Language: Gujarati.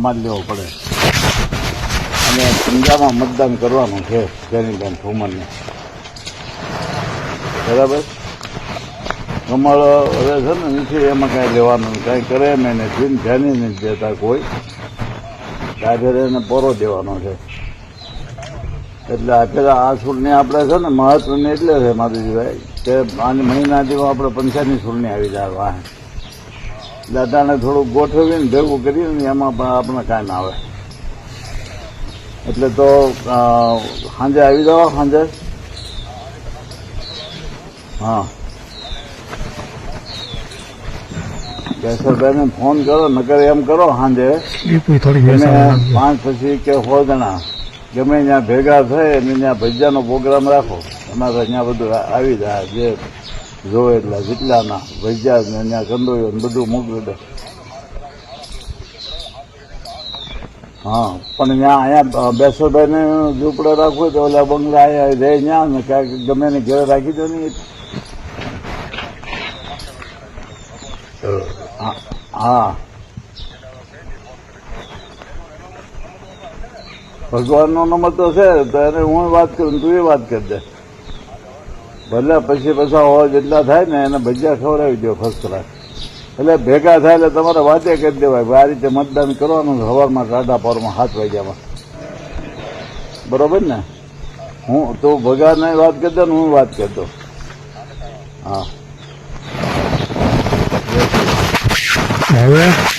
માન લેવો પડે. અને પંજાબમાં મતદાન કરવાનું છે જેનીબેન ઠુમરને બરાબર? કમળ હવે છે ને, નથી, એમાં કાંઈ લેવાનું, કાંઈ કરે એને જીન ધ્યાની નથી દેતા કોઈ. ડાયરેક્ટ એને પોરો દેવાનો છે. એટલે પેલા આ સૂરની આપણે છે ને, મહત્વની એટલે છે માધુજીભાઈ, કે આની મહિના જેવો આપણે પંચાયતની સૂરની આવી જાય વાહ દાદાને થોડું ગોઠવીને ભેગું કરીને એમાં પણ આપણે કાંઈ ના આવે. એટલે તો સાંજે આવી જાઓ સાંજે. હા. કેશરભાઈને ફોન કરો નકર એમ કરો સાંજે. પાંચ પછી કે સો જણા. ગમે ત્યાં ભેગા થાય અને ત્યાં ભજિયાનો પ્રોગ્રામ રાખો. અમારે ત્યાં બધું આવી જાય જે જોવે એટલા જેટલાના ભજીયા ને ત્યાં કંદોયો ને બધું મોકલી દે. હા, પણ ત્યાં અહીંયા બેસોભાઈને ઝૂંપડે રાખવું તો ઓલા બંગલા અહીંયા રહે ત્યાં ને ક્યાંક ગમે ને ઘેર રાખી દો ને હા ભગવાનનો નંબર તો છે, તો એને હું વાત કરું તું એ વાત કરી દે. ભલે પછી પછા હોય જેટલા થાય ને એને ભજીયા ખવડાવી દો ફર્સ્ટ ક્લાસ એટલે ભેગા થાય એટલે તમારે વાતે કરી દેવાય. આ રીતે મતદાન કરવાનું સવારમાં સાડા પોરમાં સાત વાગ્યામાં. બરોબર ને? હું તો ભગાને વાત કરી ને હું વાત કરી દઉં. હા. હવે?